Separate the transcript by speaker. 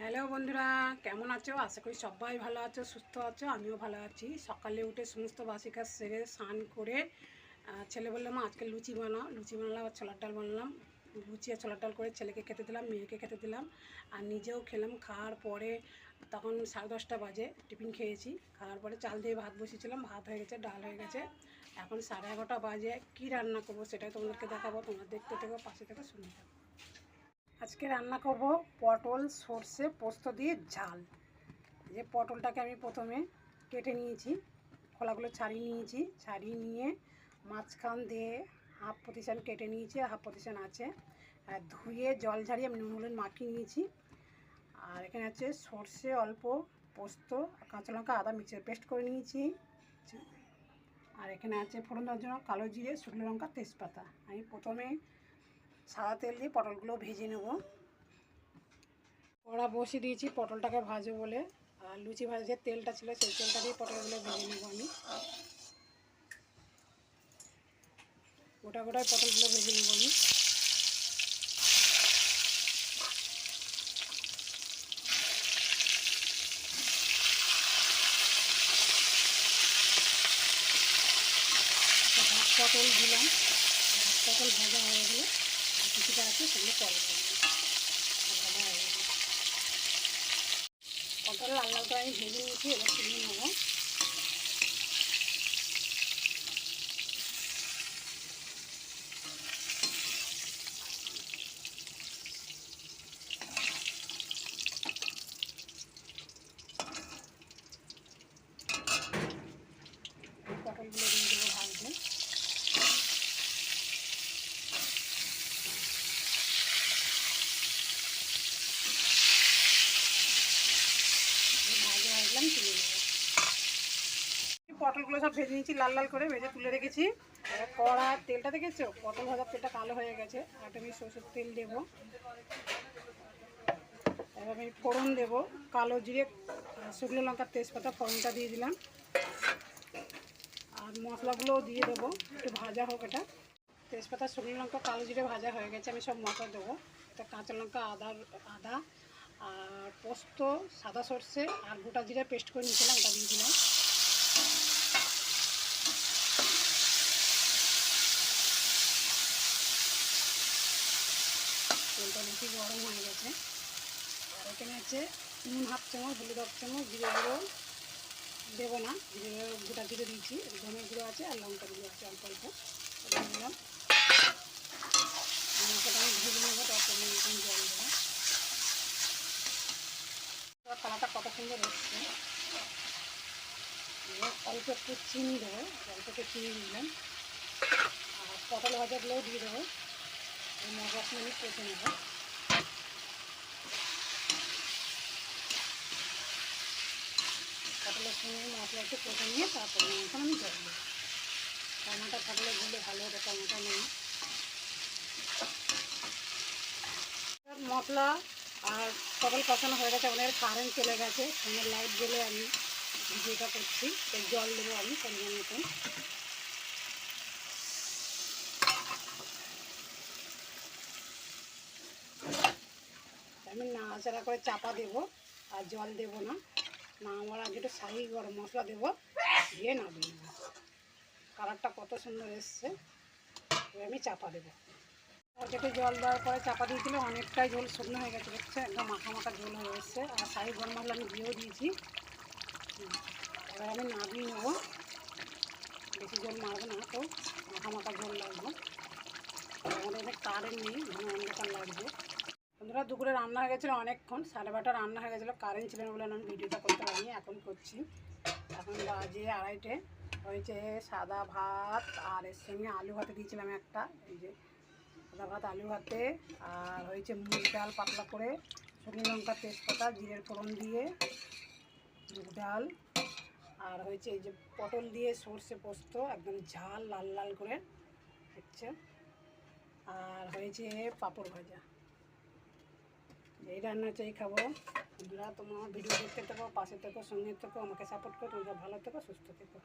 Speaker 1: Hello বন্ধুরা, কেমন আছো? আশা করি সবাই ভালো আছো, সুস্থ আছো, আমিও ভালো আছি। সকালে উঠে সমস্ত বাসি কাজ সেরে স্নান করে ছেলে বললাম আজকে লুচি বানাও। লুচি বানালাম আর ছোলার ডাল বানালাম। লুচি আর ছোলার ডাল করে ছেলেকে খেতে দিলাম, মেয়েকে খেতে দিলাম। আর নিজেও খেলাম, খাওয়ার পরে তখন সাড়ে দশটা বাজে, টিফিন খেয়েছি। খাওয়ার পরে চাল দিয়ে ভাত বসিয়েছিলাম, ভাত হয়ে গেছে, ডাল হয়ে গেছে। এখন সাড়ে এগারোটা বাজে, কী রান্না করব সেটাই তোমাদেরকে দেখাবো, তোমরা দেখতে থেকো, পাশে থেকে, শুনে থাকো। আজকে রান্না করব পটল, সর্ষে, পোস্ত দিয়ে ঝাল। যে পটলটাকে আমি প্রথমে কেটে নিয়েছি, খোলাগুলো ছাড়িয়ে নিয়েছি। ছাড়িয়ে নিয়ে মাঝখান দিয়ে হাফ পজিশান কেটে নিয়েছি হাফ পজিশান আছে। আর ধুয়ে জল ঝাড়িয়ে আমি নুন হলুদ মাখিয়ে নিয়েছি। আর এখানে আছে সর্ষে, অল্প পোস্ত, কাঁচা লঙ্কা, আদা মিক্সচার পেস্ট করে নিয়েছি। আর এখানে আছে ফোড়ন দেওয়ার জন্য কালো জিরে, শুকনো লঙ্কা, তেজপাতা। আমি প্রথমে সাদা তেল দিয়ে পটলগুলো ভেজে নেব। কড়া বসিয়ে দিয়েছি পটলটাকে ভাজবো বলে। আর লুচি ভাজা যে তেলটা ছিল সেই তেলটা দিয়ে পটলগুলো ভেজে নেব আমি। গোটা গোটায় পটলগুলো ভেজে নেব আমি। পটল দিলাম। পটল ভাজা হয়ে গেলে। কিছুটা আছে সেগুলো পরে পটল লাল লাল করে আমি ভেজে নিয়েছি এবার তুলে নেব পটলগুলো দিয়ে দেবো ভাজতে ভাজা হয়ে গেলাম তুলে নেব পটলগুলো সব ভেজে নিয়েছি, লাল লাল করে ভেজে তুলে রেখেছি। কড়া তেলটা দেখেছ? পটল ভাজার তেলটা কালো হয়ে গেছে, আর আমি সরষের তেল দেবো। এবার আমি ফোড়ন দেবো, কালো জিরে শুকনো লঙ্কার তেজপাতা ফোড়নটা দিয়ে দিলাম। আর মশলাগুলোও দিয়ে দেবো, একটু ভাজা হোক এটা। তেজপাতা, শুকনো লঙ্কা, কালো জিরে ভাজা হয়ে গেছে, আমি সব মশলা দেবো। এটা কাঁচা লঙ্কা, আদা আদা, আর পোস্ত, সাদা সর্ষে, আর গোটা জিরে পেস্ট করে নিয়েছিলাম, ওটা দিয়ে দিলাম। তেলটা বেশি গরম হয়ে গেছে। আর এখানে হচ্ছে নুন হাফ চামচ, হলুদ হাফ চামচ, জিরে গুঁড়ো। দেবো না, জিরে গোটা জিরে দিয়েছি। ধনের গুঁড়ো আছে আর লঙ্কা গুঁড়ো আছে অল্প অল্প। দিলাম। আমি জল দেবো। এবার কত সুন্দর হচ্ছে অল্প একটু চিনি দেবো, অল্প একটু চিনি দিলাম। আর পটল ভাজাগুলোও দিয়ে দেবো। মশলা নিয়ে আমি জল দেবো। টমেটো থাকলে ভালো আর পটল কষানো হয়ে গেছে, আমাদের কারেন্ট চলে গেছে ফোনের লাইট গেলে আমি ভিডিওটা করছি জল দেবো আমি পরিমাণ মতন। আমি নাড়াচাড়া করে চাপা দেবো আর জল দেবো না। না আমার আগে একটু শাহি গরম মশলা দেবো, দিয়ে নামিয়ে নেব। কালারটা কত সুন্দর এসছে আমি চাপা দেবো। একটু জল দেওয়ার পরে চাপা দিয়ে দিলে অনেকটাই ঝোল শুকনো হয়ে গেছে দেখছে একদম মাখা মাখা ঝোল হয়ে এসছে। আর শাহি গরম মশলা আমি দিয়েও দিয়েছি। এবার আমি নামিয়ে নেব। বেশি জল মারবো না তো, মাখা মাখা ঝোল লাগবে। আমাদের এখানে কারেন্ট নেই অন্ধকার লাগবে। বন্ধুরা, দুপুরে রান্না হয়ে গেছিল অনেকক্ষণ, সাড়ে বারোটা রান্না হয়ে গেছিল কারেন্ট ছিল বলে আমি ভিডিওটা করতে পারিনি, এখন করছি। এখন বাজে আড়াইটে, হয়েছে সাদা ভাত আর এর সঙ্গে আলু ভাতে দিয়েছিলাম একটা, এই যে সাদা ভাত, আলু ভাতে, আর হয়েছে মুগ ডাল পাতলা করে, শুকনো লঙ্কা, তেজপাতা, জিরের ফোড়ন দিয়ে মুগ ডাল, আর হয়েছে এই যে পটল দিয়ে সর্ষে পোস্ত, একদম ঝাল, লাল লাল করে, হচ্ছে। আর হয়েছে পাঁপড় ভাজা। এই রান্না চাই খাব। তোমরা তোমার ভিডিও দেখতে থাকো, পাশে থেকো, সঙ্গে থেকো, আমাকে সাপোর্ট করো, তোমরা ভালো থেকো, সুস্থ থেকো।